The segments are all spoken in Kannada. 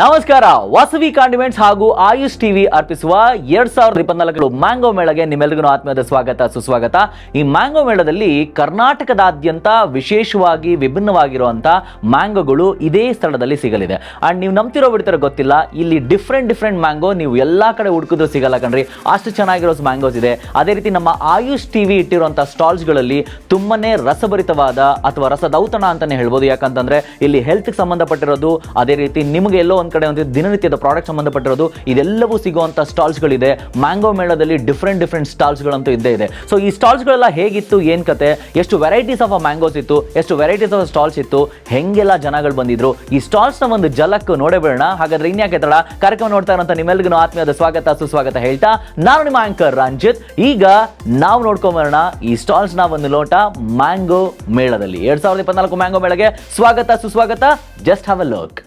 ನಮಸ್ಕಾರ. ವಾಸವಿ ಕಾಂಡಿಮೆಂಟ್ಸ್ ಹಾಗೂ ಆಯುಷ್ ಟಿವಿ ಅರ್ಪಿಸುವ ಎರಡ್ ಸಾವಿರದ ಇಪ್ಪತ್ನಾಲ್ಕರು ಮ್ಯಾಂಗೋ ಮೇಳಗೆ ನಿಮ್ಮೆಲ್ಲರಿಗೂ ಆತ್ಮೀಯದ ಸ್ವಾಗತ, ಸುಸ್ವಾಗತ. ಈ ಮ್ಯಾಂಗೋ ಮೇಳದಲ್ಲಿ ಕರ್ನಾಟಕದಾದ್ಯಂತ ವಿಶೇಷವಾಗಿ ವಿಭಿನ್ನವಾಗಿರುವಂಥ ಮ್ಯಾಂಗೋಗಳು ಇದೇ ಸ್ಥಳದಲ್ಲಿ ಸಿಗಲಿದೆ. ಅಂಡ್ ನೀವು ನಂಬ್ತಿರೋ ಬಿಡ್ತಾರೆ ಗೊತ್ತಿಲ್ಲ, ಇಲ್ಲಿ ಡಿಫ್ರೆಂಟ್ ಡಿಫ್ರೆಂಟ್ ಮ್ಯಾಂಗೋ ನೀವು ಎಲ್ಲಾ ಕಡೆ ಹುಡುಕಿದ್ರು ಸಿಗಲ್ಲ ಕಣ್ರಿ. ಅಷ್ಟು ಚೆನ್ನಾಗಿರೋ ಮ್ಯಾಂಗೋಸ್ ಇದೆ. ಅದೇ ರೀತಿ ನಮ್ಮ ಆಯುಷ್ ಟಿವಿ ಇಟ್ಟಿರುವಂತಹ ಸ್ಟಾಲ್ಸ್ಗಳಲ್ಲಿ ತುಂಬಾನೇ ರಸಭರಿತವಾದ ಅಥವಾ ರಸದೌತಣ ಅಂತಾನೆ ಹೇಳ್ಬೋದು. ಯಾಕಂತಂದ್ರೆ ಇಲ್ಲಿ ಹೆಲ್ತ್ ಸಂಬಂಧಪಟ್ಟಿರೋದು, ಅದೇ ರೀತಿ ನಿಮಗೆ ಎಲ್ಲೋ ಒಂದ್ ಕಡೆ ಒಂದು ದಿನನಿತ್ಯದ ಪ್ರಾಡಕ್ಟ್ ಸಂಬಂಧಪಟ್ಟಿರೋದು, ಇದೆಲ್ಲವೂ ಸಿಗುವಂಥ ಸ್ಟಾಲ್ಸ್ಗಳಿದೆ ಮ್ಯಾಂಗೋ ಮೇಳದಲ್ಲಿ ಡಿಫ್ರೆಂಟ್ ಡಿಫ್ರೆಂಟ್ ಸ್ಟಾಲ್ಸ್ಗಳಂತೂ ಇದ್ದೇ ಇದೆ. ಸೊ ಈ ಸ್ಟಾಲ್ಸ್ಗಳೆಲ್ಲ ಹೇಗಿತ್ತು, ಏನು ಕತೆ? ಎಷ್ಟು ವೆರೈಟೀಸ್ ಆಫ್ ಮ್ಯಾಂಗೋಸ್ ಇತ್ತು, ಎಷ್ಟು ವೆರೈಟೀಸ್ ಆಫ್ ಸ್ಟಾಲ್ಸ್ ಇತ್ತು, ಹೆಂಗೆಲ್ಲ ಜನಗಳು ಬಂದಿದ್ರು? ಈ ಸ್ಟಾಲ್ಸ್ನ ಒಂದು ಜಲಕ್ ನೋಡಬೇಡೋಣ ಬಿಡೋಣ ಹಾಗಾದ್ರೆ ಇನ್ಯಾಕೆ ತಡ? ಕಾರ್ಯಕ್ರಮ ನೋಡ್ತಾ ಇರೋಂಥ ನಿಮ್ಮೆಲ್ಲರಿಗೂ ಆತ್ಮೀಯದ ಸ್ವಾಗತ, ಸುಸ್ವಾಗತ ಹೇಳ್ತಾ, ನಾನು ನಿಮ್ಮ ಆಂಕರ್ ರಂಜಿತ್. ಈಗ ನಾವು ನೋಡ್ಕೊಂಬರೋಣ ಈ ಸ್ಟಾಲ್ಸ್ನ ಒಂದು ಲೋಟ ಮ್ಯಾಂಗೋ ಮೇಳದಲ್ಲಿ. ಎರಡ್ ಸಾವಿರದ ಇಪ್ಪತ್ನಾಲ್ಕು ಮ್ಯಾಂಗೋ ಮೇಳಗೆ ಸ್ವಾಗತ, ಸುಸ್ವಾಗತ. Just have a look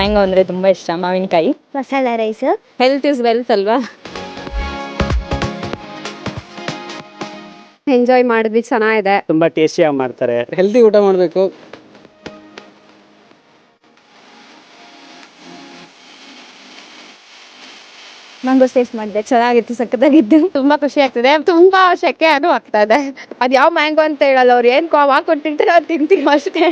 mango ಅಂದ್ರೆ ತುಂಬಾ ಇಷ್ಟ ಮಾವಿನಕಾಯಿ. Masala rice. Health is wealth ಅಲ್ವಾ? ಎಂಜಾಯ್ ಮಾಡಿದ್ವಿ ಚೆನ್ನಾಗಿದೆ. ತುಂಬಾ ಟೇಸ್ಟಿಯಾಗಿ ಮಾಡ್ತಾರೆ. ಹೆಲ್ದಿ ಊಟ ಮಾಡಬೇಕು. ಮ್ಯಾಂಗೋ ಟೇಸ್ಟ್ ಮಾಡಿದೆ ಚೆನ್ನಾಗಿತ್ತು ಸಖತ್ತಾಗಿತ್ತು. ತುಂಬಾ ಖುಷಿ ಆಗ್ತದೆ ತುಂಬಾ ಸೆಕೆ ಅದು ಆಗ್ತಾ ಇದೆ. ಅದ್ ಯಾವ ಮ್ಯಾಂಗೋ ಅಂತ ಹೇಳಲ್ಲ ಅವ್ರು ಏನ್ ಕೊಟ್ಟಿರ್ತಾರೆ ಅದು ತಿಂತೀವಿ ಅಷ್ಟೇ.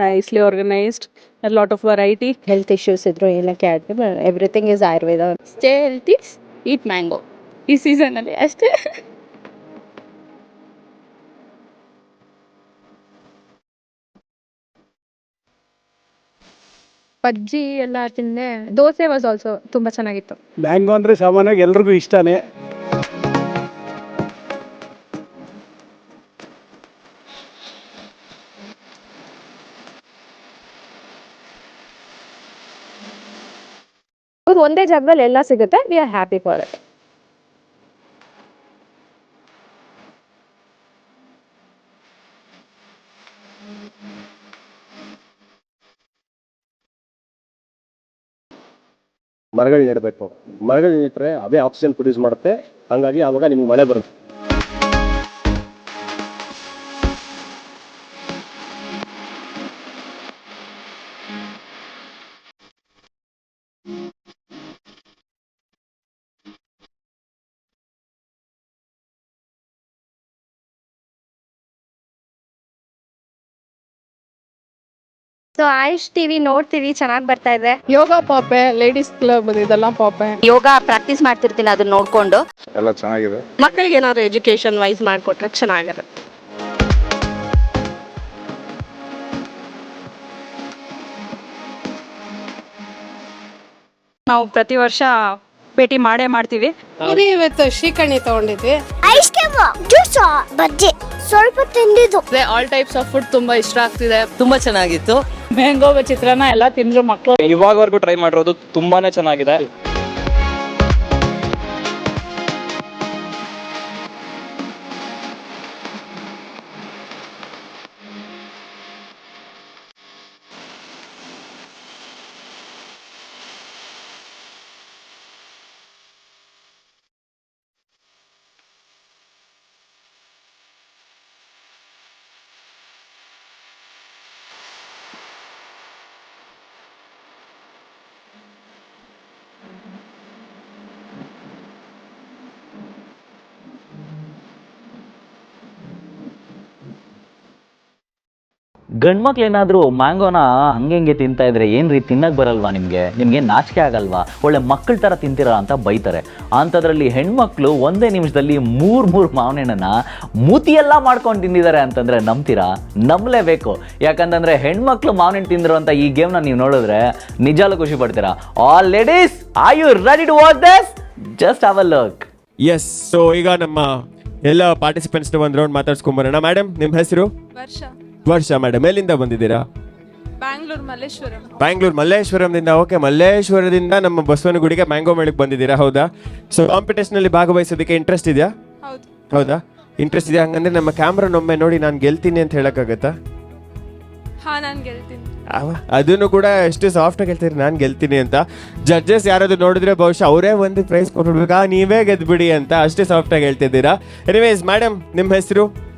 Nicely organised lot of variety variety. Health issues ಇದ್ರು ಏನಕ್ಕೆ ಆಡ್ತೀವಿ everything is Ayurveda stay healthy eat mango ಈ ಸೀಸನ್ ಅಲ್ಲಿ ಅಷ್ಟೇ. ಬಜ್ಜಿ ಎಲ್ಲ ತಿಂದೆ. ದೋಸೆ ವಾಸ್ ಆಲ್ಸೋ ತುಂಬಾ ಚೆನ್ನಾಗಿತ್ತು. ಮ್ಯಾಂಗೋ ಅಂದ್ರೆ ಸಾಮಾನ್ಯವಾಗಿ ಎಲ್ರಿಗೂ ಇಷ್ಟನೇ. ಒಂದೇ ಜಾಗದಲ್ಲಿ ಎಲ್ಲ ಸಿಗುತ್ತೆ. We are happy for it ಮರಗಳು ನೆಡಬೇಕು. ಮರಗಳು ನೆಟ್ಟರೆ ಅವೇ ಆಕ್ಸಿಜನ್ ಪ್ರೊಡ್ಯೂಸ್ ಮಾಡುತ್ತೆ. ಹಾಗಾಗಿ ಆವಾಗ ನಿಮ್ಗೆ ಮಳೆ ಬರುತ್ತೆ. ಸೊ ಆಯುಷ್ ಟಿವಿ ನೋಡ್ತೀವಿ ಚೆನ್ನಾಗಿ ಬರ್ತಾ ಇದೆ. ಯೋಗ ಪಾಪೆ ಲೇಡೀಸ್ ಕ್ಲಬ್ ಇದೆಲ್ಲ ಪಾಪೆ. ಯೋಗ ಪ್ರಾಕ್ಟೀಸ್ ಮಾಡ್ತಿರ್ತೀನಿ ಅದನ್ನ ನೋಡ್ಕೊಂಡು. ಎಲ್ಲ ಚೆನ್ನಾಗಿದೆ. ಮಕ್ಕಳಿಗೆ ಏನಾದ್ರು ಎಜುಕೇಶನ್ ವೈಸ್ ಮಾಡ್ಕೊಟ್ರೆ ಚೆನ್ನಾಗಿರುತ್ತೆ. ನಾವು ಪ್ರತಿ ವರ್ಷ ಭೇಟಿ ಮಾಡೇ ಮಾಡ್ತೀವಿ. ಇವತ್ತು ಶ್ರೀಕರ್ಣಿ ತಗೊಂಡಿದ್ವಿ. ಐಸ್ ಕ್ರೀಮ್ ಜ್ಯೂಸ್ ಬಜ್ಜಿ ಸ್ವಲ್ಪ ತಿಂದಿದ್ದು. ಆಲ್ ಟೈಪ್ಸ್ ಆಫ್ ಫುಡ್ ತುಂಬಾ ಇಷ್ಟ ಆಗ್ತಿದೆ. ತುಂಬಾ ಚೆನ್ನಾಗಿತ್ತು. ಮ್ಯಾಂಗೋ ಚಿತ್ರಾನ್ನ ಎಲ್ಲ ತಿಂದ್ರು ಮಕ್ಕಳು ಇವಾಗವರೆಗೂ ಟ್ರೈ ಮಾಡಿರೋದು ತುಂಬಾನೇ ಚೆನ್ನಾಗಿದೆ. Mm-hmm. ಗಂಡ್ಮಕ್ಳು ಏನಾದರೂ ಮ್ಯಾಂಗೋನ ಹಂಗೆ ಹಿಂಗೆ ತಿಂತಾ ಇದ್ರೆ ಏನ್ರಿ ತಿನ್ನಕ್ಕೆ ಬರಲ್ವಾ ನಿಮಗೆ? ನಿಮ್ಗೆ ನಾಚಿಕೆ ಆಗಲ್ವಾ? ಒಳ್ಳೆ ಮಕ್ಕಳ ಥರ ತಿಂತೀರಾ ಅಂತ ಬೈತಾರೆ. ಅಂಥದ್ರಲ್ಲಿ ಹೆಣ್ಮಕ್ಳು ಒಂದೇ ನಿಮಿಷದಲ್ಲಿ ಮೂರು ಮೂರು ಮಾವನಣ್ಣನ ಹಣ್ಣನ್ನ ಮೂತಿಯೆಲ್ಲ ಮಾಡ್ಕೊಂಡು ತಿಂದಿದ್ದಾರೆ ಅಂತಂದ್ರೆ ನಂಬ್ತೀರಾ? ನಂಬಲೇಬೇಕು. ಯಾಕಂತಂದ್ರೆ ಹೆಣ್ಮಕ್ಳು ಮಾವಿನ ತಿಂದ್ರು ಅಂತ ಈ ಗೇಮ್ನ ನೀವು ನೋಡಿದ್ರೆ ನಿಜಾಲು ಖುಷಿ ಪಡ್ತೀರಾ. All ladies are you ready to watch this just have a look yes so ಈಗ ನಮ್ಮ ಎಲ್ಲ ಪಾರ್ಟಿಸಿಪೆಂಟ್ಸ್ ಒಂದು ರೌಂಡ್ ಮಾತಾಡ್ಸ್ಕೊಂಬರೋಣ ಮೇಡಮ್ ನಿಮ್ಮ ಹೆಸರು? ವರ್ಷ. ವರ್ಷ ಮೇಡಮ್ ಎಲ್ಲಿಂದ ಬಂದಿದ್ದೀರಾ? ಬ್ಯಾಂಗ್ಳೂರ್ ಮಲ್ಲೇಶ್ವರಂ ಬ್ಯಾಂಗ್ಳೂರ್ ಮಲ್ಲೇಶ್ವರಂದಿಂದ ಓಕೆ ಮಲ್ಲೇಶ್ವರದಿಂದ ನಮ್ಮ ಬಸವನಗುಡಿಗೆ ಮ್ಯಾಂಗೋ ಮೇಳಕ್ಕೆ ಬಂದಿದ್ದೀರಾ ಹೌದಾ? ಸೊ ಕಾಂಪಿಟೇಷನಲ್ಲಿ ಭಾಗವಹಿಸೋದಕ್ಕೆ ಇಂಟ್ರೆಸ್ಟ್ ಇದೆಯಾ? ಹೌದು. ಹೌದಾ? ಇಂಟ್ರೆಸ್ಟ್ ಇದೆಯಾ? ಹಂಗಂದ್ರೆ ನಮ್ಮ ಕ್ಯಾಮ್ರನ್ನೊಮ್ಮೆ ನೋಡಿ ನಾನು ಗೆಲ್ತೀನಿ ಅಂತ ಹೇಳಕ್ಕಾಗತ್ತಾ? ಹಾ ನಾನು ಗೆಲ್ತೀನಿ. ಅದನ್ನು ಕೂಡ ಎಷ್ಟು ಸಾಫ್ಟ್ ಆಗಿ ಹೇಳ್ತೀರಿ ನಾನು ಗೆಲ್ತೀನಿ ಅಂತ. ಜಡ್ಜಸ್ ಯಾರಾದ್ರು ನೋಡಿದ್ರೆ ಬಹುಶಃ ಅವರೇ ಒಂದು ಪ್ರೈಸ್ ಕೊಟ್ಬಿಡ್ಬೇಕಾ. ನೀವೇ ಗೆದ್ಬಿಡಿ ಅಂತ ಅಷ್ಟೇ ಸಾಫ್ಟ್ ಆಗಿ ಹೇಳ್ತಿದ್ದೀರಾ. ಎನಿವೇಸ್ ಮೇಡಮ್ ನಿಮ್ಮ ಹೆಸರು?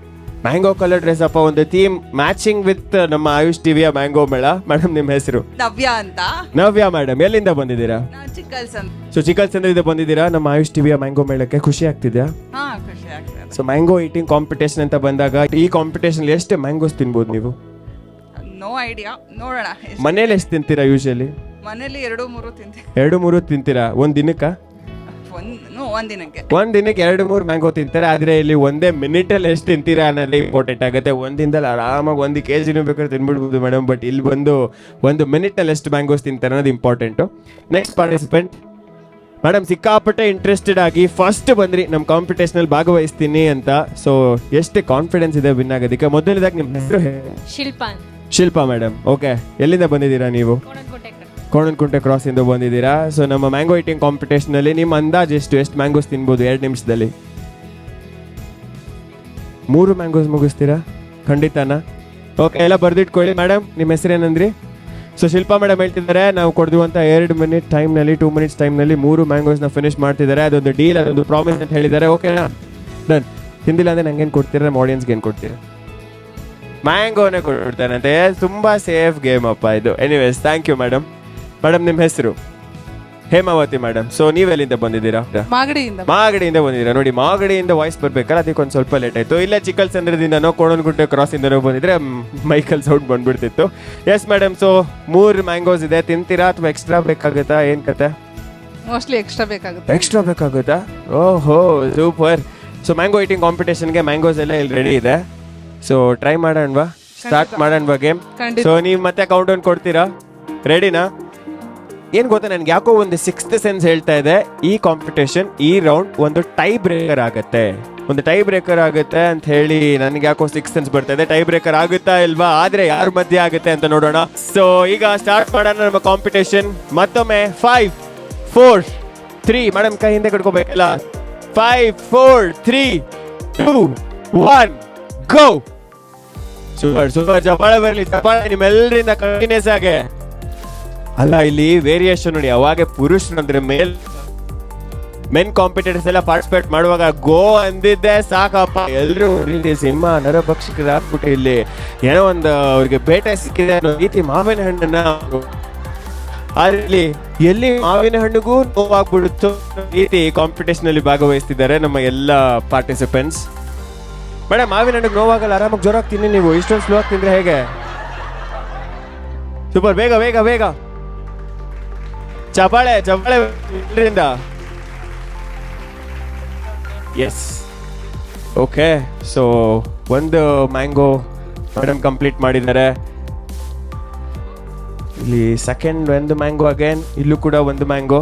ಮ್ಯಾಂಗೋ ಕಲರ್ ಡ್ರೆಸ್ ಅಪ್ಪ ಒಂದು ಥೀಮ್ ಮ್ಯಾಚಿಂಗ್ ವಿತ್ ನಮ್ಮ ಆಯುಷ್ ಟಿವಿಯ ಮ್ಯಾಂಗೋ ಮೇಳ. ಮೇಡಮ್ ನಿಮ್ಮ ಹೆಸರು? ನವ್ಯ ಅಂತ. ನವ್ಯ ಮೇಡಮ್ ಎಲ್ಲಿಂದ ಬಂದಿದ್ದೀರಾ? ಸೊ ಚಿಕಲ್ ಸೊ ಚಿಕ್ಕಲ್ಸಂದ್ರಿಂದ ಬಂದಿದ್ದೀರಾ? ನಮ್ಮ ಆಯುಷ್ ಟಿವಿಯ ಮ್ಯಾಂಗೋ ಮೇಳಕ್ಕೆ ಖುಷಿ ಆಗ್ತಿದ್ಯಾ? ಹಾ ಖುಷಿ ಆಗ್ತದೆ. ಸೊ ಮ್ಯಾಂಗೋ ಈಟಿಂಗ್ ಕಾಂಪಿಟೇಷನ್ ಅಂತ ಬಂದಾಗ ಈ ಕಾಂಪಿಟೇಷನ್ ಎಷ್ಟು ಮ್ಯಾಂಗೋಸ್ ತಿನ್ಬೋದು ನೀವು? ನೋ ಐಡಿಯಾ ನೋಡೋಣ. ಎಷ್ಟ್- ಮನೇಲಿ ಎಷ್ಟು ತಿಂತೀರಾ ಯೂಶಲಿ ಮನೇಲಿ ಎರಡು ಮೂರು ತಿಂತೀರಾ ಎರಡು ಮೂರು ತಿಂತೀರಾ? ಒಂದು ದಿನಕ್ಕ? ಒಂದ್ ನೋ ಒಂದ್ ದಿನಕ್ಕೆ ಎರಡು ಮೂರು ಮ್ಯಾಂಗೋ ತಿಂತಾರೆ ಆದ್ರೆ ಇಲ್ಲಿ ಒಂದೇ ಮಿನಿಟ್ ಅಲ್ಲಿ ಎಷ್ಟು ತಿಂತೀರಾ ಅನ್ನೋದು ಇಂಪಾರ್ಟೆಂಟ್ ಆಗುತ್ತೆ. ಒಂದಿನದಲ್ಲಿ ದಿನದಲ್ಲಿ ಆರಾಮಾಗಿ ಒಂದು ಕೆ ಜಿನೂ ಬೇಕಾದ್ರೆ ತಿನ್ಬಿಡ್ಬೋದು ಮೇಡಮ್ ಬಟ್ ಇಲ್ಲಿ ಬಂದು ಒಂದು ಮಿನಿಟ್ ಅಲ್ಲಿ ಎಷ್ಟು ಮ್ಯಾಂಗೋಸ್ ತಿಂತಾರೆ ಅನ್ನೋದು ಇಂಪಾರ್ಟೆಂಟು ನೆಕ್ಸ್ಟ್ ಪಾರ್ಟಿಸಿಪೆಂಟ್ ಮೇಡಮ್ ಸಿಕ್ಕಾಪಟ್ಟೆ ಇಂಟ್ರೆಸ್ಟೆಡ್ ಆಗಿ ಫಸ್ಟ್ ಬಂದ್ರಿ ನಮ್ಮ ಕಾಂಪಿಟೇಷನಲ್ಲಿ ಭಾಗವಹಿಸ್ತೀನಿ ಅಂತ. ಸೊ ಎಷ್ಟು ಕಾನ್ಫಿಡೆನ್ಸ್ ಇದೆ ವಿನ್ ಆಗೋದಕ್ಕೆ? ಮೊದಲನೇದಾಗಿ ನಿಮ್ಮ ಹೆಸರು ಶಿಲ್ಪಾ ಶಿಲ್ಪಾ ಮೇಡಮ್ ಓಕೆ ಎಲ್ಲಿಂದ ಬಂದಿದ್ದೀರಾ ನೀವು? ಕೋಣನ್ಕುಂಟೆ ಕ್ರಾಸ್ ಇಂದ ಬಂದಿದ್ದೀರಾ? ಸೊ ನಮ್ಮ ಮ್ಯಾಂಗೋ ಈಟಿಂಗ್ ಕಾಂಪಿಟೇಷನ್ ಅಲ್ಲಿ ನಿಮ್ಮ ಅಂದಾಜು ಎಷ್ಟು? ಎಷ್ಟು ಮ್ಯಾಂಗೋಸ್ ತಿನ್ಬೋದು? ಎರಡು ನಿಮಿಷದಲ್ಲಿ. ಮೂರು ಮ್ಯಾಂಗೋಸ್ ಮುಗಿಸ್ತೀರಾ? ಖಂಡಿತನಾ? ಓಕೆ ಎಲ್ಲ ಬರ್ದಿಟ್ಕೊಳ್ಳಿ. ಮೇಡಮ್ ನಿಮ್ಮ ಹೆಸರೇನಂದ್ರಿ ಸೊ ಶಿಲ್ಪಾ ಮೇಡಮ್ ಹೇಳ್ತಿದ್ದಾರೆ, ನಾವು ಕೊಡ್ದಿವಂತ ಎರಡು ಮಿನಿಟ್ ಟೈಮ್ನಲ್ಲಿ ಟೂ ಮಿನಿಟ್ಸ್ ಟೈಮ್ನಲ್ಲಿ ಮೂರು ಮ್ಯಾಂಗೋಸ್ನ ಫಿನಿಶ್ ಮಾಡ್ತಿದ್ದಾರೆ. ಅದೊಂದು ಡೀಲ್ ಅದೊಂದು ಪ್ರಾಮಿಸ್ ಅಂತ ಹೇಳಿದ್ದಾರೆ. ಓಕೆನಾ ಡನ್ ಅಂದರೆ ಅಂದ್ರೆ ಏನು ಕೊಡ್ತೀರಾ? ನಮ್ಮ ಆಡಿಯನ್ಸ್ಗೆ ಏನು ಕೊಡ್ತೀರಾ? ಮ್ಯಾಂಗೋನೇ ಕೊಡ್ತಾನಂತೆ ತುಂಬಾ ಸೇಫ್ ಗೇಮ್ ಅಪ್ಪ ಇದು. Anyways thank you madam madam ನಿಮ್ಮ ಹೆಸರು? ಹೇಮಾವತಿ ಮೇಡಮ್ ಸೊ ನೀವೆಲ್ಲಿಂದ ಬಂದಿದ್ದೀರಾ? ಮಾಗಡಿಯಿಂದ. ಮಾಗಡಿಯಿಂದ ಬಂದಿದ್ದೀರಾ? ನೋಡಿ ಮಾಗಡಿಯಿಂದ ವಾಯ್ಸ್ ಬರ್ಬೇಕಲ್ಲ ಅದಕ್ಕೆ ಒಂದು ಸ್ವಲ್ಪ ಲೇಟ್ ಆಯ್ತು. ಇಲ್ಲ ಚಿಕ್ಕಲ್ಸಂದ್ರದಿಂದನೋ ಕೋಣನಗುಂಟೆ ಕ್ರಾಸ್ ಇಂದ ಬಂದಿದ್ರೆ ಮೈಕಲ್ ಸೌಂಡ್ ಬಂದ್ಬಿಡ್ತಿತ್ತು. ಎಸ್ ಮೇಡಮ್ ಸೊ ಮೂರು ಮ್ಯಾಂಗೋಸ್ ಇದೆ. ತಿಂತೀರಾ ಅಥವಾ ಎಕ್ಸ್ಟ್ರಾ ಬೇಕಾಗುತ್ತಾ? ಏನ್ ಕತೆ? ಮೋಸ್ಟ್ಲಿ ಎಕ್ಸ್ಟ್ರಾ ಬೇಕಾಗುತ್ತೆ. ಎಕ್ಸ್ಟ್ರಾ ಬೇಕಾಗುತ್ತಾ? ಓಹೋ ಸೂಪರ್ ಸೊ ಮ್ಯಾಂಗೋ ಈಟಿಂಗ್ ಕಾಂಪಿಟೇಷನ್ಗೆ ಮ್ಯಾಂಗೋಸ್ ಎಲ್ಲ ಇಲ್ಲಿ ರೆಡಿ ಇದೆ. ಸೊ ಟ್ರೈ ಮಾಡೋಣವಾ ಸ್ಟಾರ್ಟ್ ಮಾಡೋಣವಾ ಗೇಮ್. ಸೊ ನೀವು ಮತ್ತೆ ಕೌಂಟ್ ಡೌನ್ ಕೊಡ್ತೀರಾ ರೆಡಿನಾ ಏನ್ ಗೊತ್ತಾ, ನನ್ಗೆ ಯಾಕೋ ಒಂದು ಸಿಕ್ಸ್ತ್ ಸೆನ್ಸ್ ಹೇಳ್ತಾ ಇದೆ. ಈ ಕಾಂಪಿಟೇಷನ್ ಈ ರೌಂಡ್ ಒಂದು ಟೈ ಬ್ರೇಕರ್ ಆಗುತ್ತೆ. ಒಂದು ಟೈ ಬ್ರೇಕರ್ ಆಗುತ್ತೆ ಅಂತ ಹೇಳಿ ನನಗೆ ಯಾಕೋ ಸಿಕ್ಸ್ ಸೆನ್ಸ್ ಬರ್ತಾ ಇದೆ. ಟೈ ಬ್ರೇಕರ್ ಆಗುತ್ತಾ ಇಲ್ವಾ? ಆದ್ರೆ ಯಾರ ಮಧ್ಯೆ ಆಗುತ್ತೆ ಅಂತ ನೋಡೋಣ. ಸೊ ಈಗ ಸ್ಟಾರ್ಟ್ ಮಾಡೋಣ ನಮ್ಮ ಕಾಂಪಿಟೇಷನ್ ಮತ್ತೊಮ್ಮೆ ಫೈವ್ ಫೋರ್ ತ್ರೀ ಮೇಡಮ್ ಕೈ ಹಿಂದೆ ಕಟ್ಕೋಬೇಕಲ್ಲ? Five four three two one go super super. ಚಪ್ಪಾಳೆ ಬರಲಿ ಚಪ್ಪಾಳೆ ನಿಮ್ಮೆಲ್ಲರಿಂದ ಕಂಟಿನ್ಯೂಸ್ ಆಗಿ. ಅಲ್ಲ, ಇಲ್ಲಿ ವೇರಿಯೇಷನ್ ನೋಡಿ, ಅವಾಗ ಪುರುಷರು ಅಂದ್ರೆ ಮೇಲ್ ಮೆನ್ ಕಾಂಪಿಟೇಟರ್ಸ್ ಎಲ್ಲ ಪಾರ್ಟಿಸಿಪೇಟ್ ಮಾಡುವಾಗ ಗೋ ಅಂದಿದ್ದೆ ಸಾಕಪ್ಪ. ಎಲ್ಲರೂ ಇಲ್ಲಿ ಸಿಂಹ, ನರಭಕ್ಷಕರು ಹಾಕ್ಬಿಟ್ಟು ಇಲ್ಲಿ ಏನೋ ಒಂದು ಅವ್ರಿಗೆ ಬೇಟೆ ಸಿಕ್ಕಿದೆ ಅನ್ನೋ ರೀತಿ ಮಾವಿನ ಹಣ್ಣನ್ನ ಇಲ್ಲಿ ಎಲ್ಲಿ ಮಾವಿನ ಹಣ್ಣಿಗೂ ನೋವಾಗ್ಬಿಡುತ್ತೋ ರೀತಿ ಕಾಂಪಿಟೇಷನ್ ಅಲ್ಲಿ ಭಾಗವಹಿಸ್ತಿದ್ದಾರೆ ನಮ್ಮ ಎಲ್ಲ ಪಾರ್ಟಿಸಿಪೆಂಟ್ಸ್ ಮೇಡಮ್ ಮಾವಿನ ಹಣ್ಣಿಗೆ ನೋವಾಗಲ್ಲ, ಆರಾಮಾಗಿ ಜ್ವರ ತಿನ್ನಿ ನೀವು. ಇಷ್ಟೊಂದು ಸ್ಲೋ ಆಗ್ತಿದ್ರೆ ಹೇಗೆ? ಸೂಪರ್ ಬೇಗ ಬೇಗ ಬೇಗ. ಚಪಾಳೆ ಚಪಾಳೆ ಎಸ್ ಓಕೆ ಸೊ ಒಂದು ಮ್ಯಾಂಗೋ ಮೇಡಮ್ ಕಂಪ್ಲೀಟ್ ಮಾಡಿದ್ದಾರೆ. ಇಲ್ಲಿ ಸೆಕೆಂಡ್ ಒಂದು ಮ್ಯಾಂಗೋ ಅಗೇನ್ ಇಲ್ಲೂ ಕೂಡ ಒಂದು ಮ್ಯಾಂಗೋ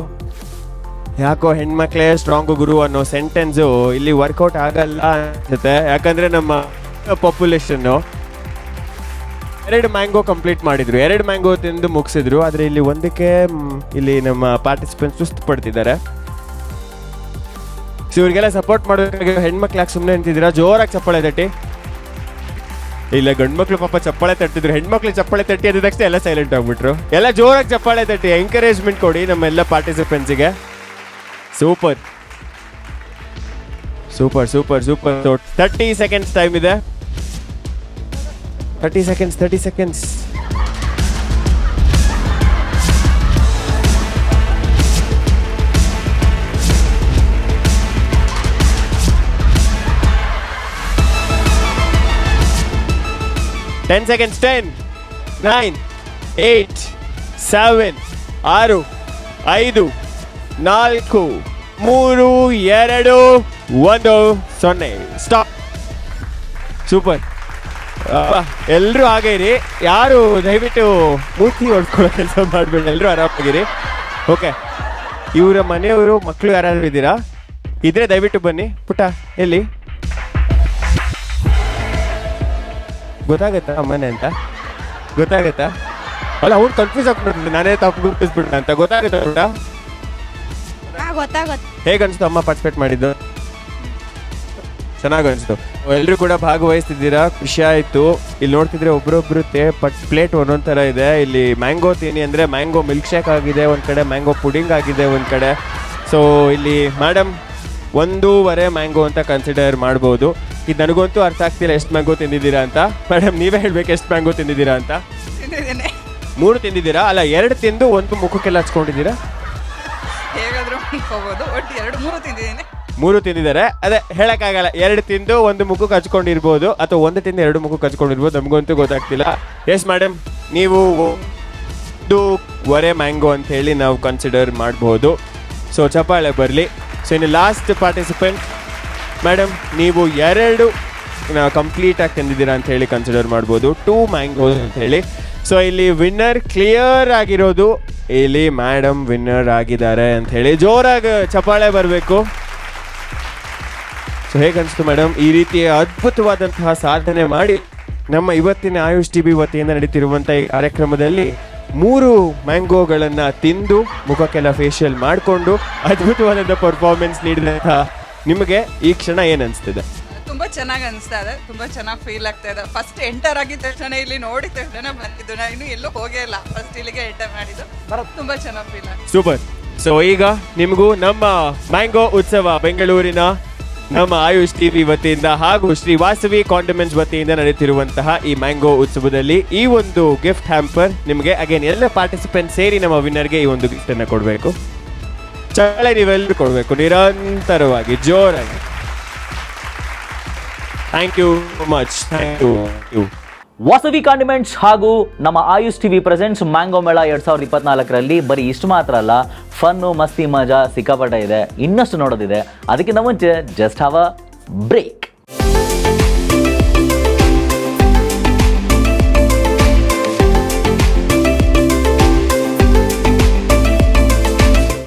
ಯಾಕೋ ಹೆಣ್ಮಕ್ಳೇ ಸ್ಟ್ರಾಂಗ್ ಗುರು ಅನ್ನೋ ಸೆಂಟೆನ್ಸು ಇಲ್ಲಿ ವರ್ಕೌಟ್ ಆಗಲ್ಲ ಅನ್ಸುತ್ತೆ. ಯಾಕಂದ್ರೆ ನಮ್ಮ ಪಾಪ್ಯುಲೇಷನ್ನು ಎರಡು ಮ್ಯಾಂಗೋ ಕಂಪ್ಲೀಟ್ ಮಾಡಿದ್ರು. ಎರಡು ಮ್ಯಾಂಗೋ ತಿಂದು ಮುಗಿಸಿದ್ರು. ಆದರೆ ಇಲ್ಲಿ ಒಂದಕ್ಕೆ ಇಲ್ಲಿ ನಮ್ಮ ಪಾರ್ಟಿಸಿಪೆಂಟ್ ಸುಸ್ತು ಪಡ್ತಿದ್ದಾರೆ. ಸೊ ಇವರಿಗೆಲ್ಲ ಸಪೋರ್ಟ್ ಮಾಡೋದಕ್ಕೆ ಹೆಣ್ಮಕ್ಳು ಯಾಕೆ ಸುಮ್ಮನೆ ನಿಂತಿದ್ದೀರಾ? ಜೋರಾಗಿ ಚಪ್ಪಾಳೆ ತಟ್ಟಿ. ಇಲ್ಲ, ಗಂಡ್ಮಕ್ಳು ಪಾಪ ಚಪ್ಪಾಳೆ ತಟ್ಟಿದ್ರು. ಹೆಣ್ಮಕ್ಳು ಚಪ್ಪಾಳೆ ತಟ್ಟಿ ಅದ ತಕ್ಷಣ ಎಲ್ಲ ಸೈಲೆಂಟ್ ಆಗ್ಬಿಟ್ರು. ಎಲ್ಲ ಜೋರಾಗಿ ಚಪ್ಪಾಳೆ ತಟ್ಟಿ. ಎಂಕರೇಜ್ಮೆಂಟ್ ಕೊಡಿ ನಮ್ಮೆಲ್ಲ ಪಾರ್ಟಿಸಿಪೆಂಟ್ಸಿಗೆ super super super super thirty seconds time ಇದೆ. Thirty seconds thirty seconds ten seconds ten nine eight seven ಆರು ಐದು ನಾಲ್ಕು ಮೂರು ಎರಡು ಒಂದು ಸೊನ್ನೆ ಸ್ಟಾಪ್ ಸೂಪರ್ ಎಲ್ಲರೂ ಹಾಗೆ ಇರಿ ಯಾರು ದಯವಿಟ್ಟು ಮೂರ್ತಿ ಹೊಡ್ಕೊಳ್ಳೋ ಕೆಲಸ ಮಾಡಬೇಡಿ. ಎಲ್ಲರೂ ಆರಾಮಾಗಿರಿ. ಓಕೆ. ಇವರ ಮನೆಯವರು ಮಕ್ಕಳು ಯಾರಾದರೂ ಇದ್ದೀರಾ? ಇದ್ರೆ ದಯವಿಟ್ಟು ಬನ್ನಿ. ಪುಟ್ಟ ಎಲ್ಲಿ? ಗೊತ್ತಾಗತ್ತಾ ಮನೆ ಅಂತ? ಗೊತ್ತಾಗತ್ತಾ? ಅಲ್ಲ ಅವ್ನು ಕನ್ಫ್ಯೂಸ್ ಆಗ್ಬಿಡ್ತೀನಿ ನಾನೇ ತಪ್ಪು ಗುರುತಿಸ್ಬಿಟ್ಟ ಅಂತ ಗೊತ್ತಾಗತ್ತಾ ಪುಟ್ಟ ಗೊತ್ತಾಗುತ್ತೆ. ಹೇಗೆ ಅಮ್ಮ ಪಾರ್ಟಿಸಿಪೇಟ್ ಮಾಡಿದ್ದು? ಚೆನ್ನಾಗಿ ಅನಿಸ್ತು ಎಲ್ಲರೂ ಕೂಡ ಭಾಗವಹಿಸ್ತಿದ್ದೀರಾ? ಖುಷಿ ಆಯಿತು. ಇಲ್ಲಿ ನೋಡ್ತಿದ್ರೆ ಒಬ್ರೊಬ್ರು ತೇ ಪಟ್ ಪ್ಲೇಟ್ ಒಂದೊಂದು ಥರ ಇದೆ. ಇಲ್ಲಿ ಮ್ಯಾಂಗೋ ತಿನ್ನಿ ಅಂದರೆ ಮ್ಯಾಂಗೋ ಮಿಲ್ಕ್ ಶೇಕ್ ಆಗಿದೆ ಒಂದು ಕಡೆ ಮ್ಯಾಂಗೋ ಪುಡಿಂಗ್ ಆಗಿದೆ ಒಂದು ಕಡೆ. ಸೊ ಇಲ್ಲಿ ಮೇಡಮ್ ಒಂದೂವರೆ ಮ್ಯಾಂಗೋ ಅಂತ ಕನ್ಸಿಡರ್ ಮಾಡ್ಬೋದು. ಇದು ನನಗಂತೂ ಅರ್ಥ ಆಗ್ತಿಲ್ಲ ಎಷ್ಟು ಮ್ಯಾಂಗೋ ತಿಂದಿದ್ದೀರಾ ಅಂತ. ಮೇಡಮ್ ನೀವೇ ಹೇಳ್ಬೇಕು ಎಷ್ಟು ಮ್ಯಾಂಗೋ ತಿಂದಿದ್ದೀರಾ ಅಂತ. ತಿಂದಿದ್ದೇನೆ. ಮೂರು ತಿಂದಿದ್ದೀರಾ? ಅಲ್ಲ ಎರಡು ತಿಂದು ಒಂದು ಮುಖಕ್ಕೆಲ್ಲ ಹಚ್ಕೊಂಡಿದ್ದೀರಾ? ಹೇಗಾದರೂ ಒಟ್ಟು ಎರಡು ಮೂರು ತಿಂದಿದ್ದೇನೆ. ಮೂರು ತಿಂದಿದ್ದಾರೆ. ಅದೇ ಹೇಳಕ್ಕಾಗಲ್ಲ, ಎರಡು ತಿಂದು ಒಂದು ಮುಖ ಕಚ್ಕೊಂಡಿರ್ಬೋದು ಅಥವಾ ಒಂದು ತಿಂದು ಎರಡು ಮುಖ ಕಚ್ಕೊಂಡಿರ್ಬೋದು, ನಮಗಂತೂ ಗೊತ್ತಾಗ್ತಿಲ್ಲ. ಎಸ್ ಮೇಡಮ್ ನೀವು ಒಂದೂವರೆ ಮ್ಯಾಂಗೋ ಅಂತ ಹೇಳಿ ನಾವು ಕನ್ಸಿಡರ್ ಮಾಡ್ಬೋದು. ಸೊ ಚಪ್ಪಾಳೆ ಬರಲಿ. ಸೊ ಇನ್ನು ಲಾಸ್ಟ್ ಪಾರ್ಟಿಸಿಪೆಂಟ್ ಮೇಡಮ್ ನೀವು ಎರಡು ಕಂಪ್ಲೀಟಾಗಿ ತಿಂದಿದ್ದೀರಾ ಅಂತ ಹೇಳಿ ಕನ್ಸಿಡರ್ ಮಾಡ್ಬೋದು. ಟೂ ಮ್ಯಾಂಗೋಸ್ ಅಂತ ಹೇಳಿ ಸೊ ಇಲ್ಲಿ ವಿನ್ನರ್ ಕ್ಲಿಯರ್ ಆಗಿರೋದು. ಇಲ್ಲಿ ಮ್ಯಾಡಮ್ ವಿನ್ನರ್ ಆಗಿದ್ದಾರೆ ಅಂತ ಹೇಳಿ ಜೋರಾಗಿ ಚಪ್ಪಾಳೆ ಬರಬೇಕು. ಸೊ ಹೇಗನ್ಸ್ತು ಮೇಡಮ್ ಈ ರೀತಿಯ ಅದ್ಭುತವಾದಂತಹ ಸಾಧನೆ ಮಾಡಿ ನಮ್ಮ ಇವತ್ತಿನ ಆಯುಷ್ ಟಿ ಬಿ ವತಿಯಿಂದ ನಡೀತಿರುವಂಥ ಈ ಕಾರ್ಯಕ್ರಮದಲ್ಲಿ ಮೂರು ಮ್ಯಾಂಗೋಗಳನ್ನು ತಿಂದು ಮುಖಕ್ಕೆಲ್ಲ ಫೇಶಿಯಲ್ ಮಾಡಿಕೊಂಡು ಅದ್ಭುತವಾದಂಥ ಪರ್ಫಾರ್ಮೆನ್ಸ್ ನೀಡಿದಂತಹ ನಿಮಗೆ ಈ ಕ್ಷಣ ಏನು ಅನಿಸ್ತಿದೆ ತುಂಬ ಚೆನ್ನಾಗಿ ಅನಿಸ್ತಾ ಇದೆ. ತುಂಬಾ ಚೆನ್ನಾಗಿ ಫೀಲ್ ಆಗ್ತಾ ಇದೆ. ಫಸ್ಟ್ ಎಂಟರ್ ಆಗಿದ್ದ ತಕ್ಷಣ ಇಲ್ಲಿ ನೋಡಿದ ತಕ್ಷಣ ಬಂದಿದ್ದು. ನಾನು ಇನ್ನೂ ಎಲ್ಲೂ ಹೋಗೇ ಇಲ್ಲ. ಫಸ್ಟ್ ಇಲ್ಲಿಗೆ ಎಂಟರ್ ಮಾಡಿದ್ದು. ತುಂಬಾ ಚೆನ್ನಾಗಿ ಫೀಲ್ ಆಗ್ತದೆ. ಸೂಪರ್ ಸೊ ಈಗ ನಿಮಗೂ ನಮ್ಮ ಮ್ಯಾಂಗೋ ಉತ್ಸವ ಬೆಂಗಳೂರಿನ ನಮ್ಮ ಆಯುಷ್ ಟಿವಿ ವತಿಯಿಂದ ಹಾಗೂ ಶ್ರೀ ವಾಸವಿ ಕಾಂಡಮೆಂಟ್ಸ್ ವತಿಯಿಂದ ನಡೆಯುತ್ತಿರುವಂತಹ ಈ ಮ್ಯಾಂಗೋ ಉತ್ಸವದಲ್ಲಿ ಈ ಒಂದು ಗಿಫ್ಟ್ ಹ್ಯಾಂಪರ್ ನಿಮಗೆ ಅಗೇನ್ ಎಲ್ಲ ಪಾರ್ಟಿಸಿಪೆಂಟ್ ಸೇರಿ ನಮ್ಮ ವಿನ್ನರ್ಗೆ ಈ ಒಂದು ಗಿಫ್ಟ್ ಅನ್ನು ಕೊಡಬೇಕು. ಚಳೆ ನೀವೆಲ್ಲರೂ ಕೊಡಬೇಕು. ನಿರಂತರವಾಗಿ, ಜೋರಾಗಿ. Thank you much thank you you Vasavi condiments ಹಾಗೂ ನಮ್ಮ ಆಯುಷ್ ಟಿವಿ ಪ್ರೆಸೆಂಟ್ಸ್ ಮ್ಯಾಂಗೋ ಮೇಳ ಎರಡ್ ಸಾವಿರದ ಇಪ್ಪತ್ನಾಲ್ಕರಲ್ಲಿ ಬರೀ ಇಷ್ಟು ಮಾತ್ರ ಅಲ್ಲ ಫನ್ನು ಮಸ್ತಿ, ಮಜಾ ಸಿಕ್ಕಾಪಟ್ಟೆ ಇದೆ. ಇನ್ನಷ್ಟು ನೋಡೋದಿದೆ. ಅದಕ್ಕಿಂತ ಮುಂಚೆ ಜಸ್ಟ್ ಹಾವ ಬ್ರೇಕ್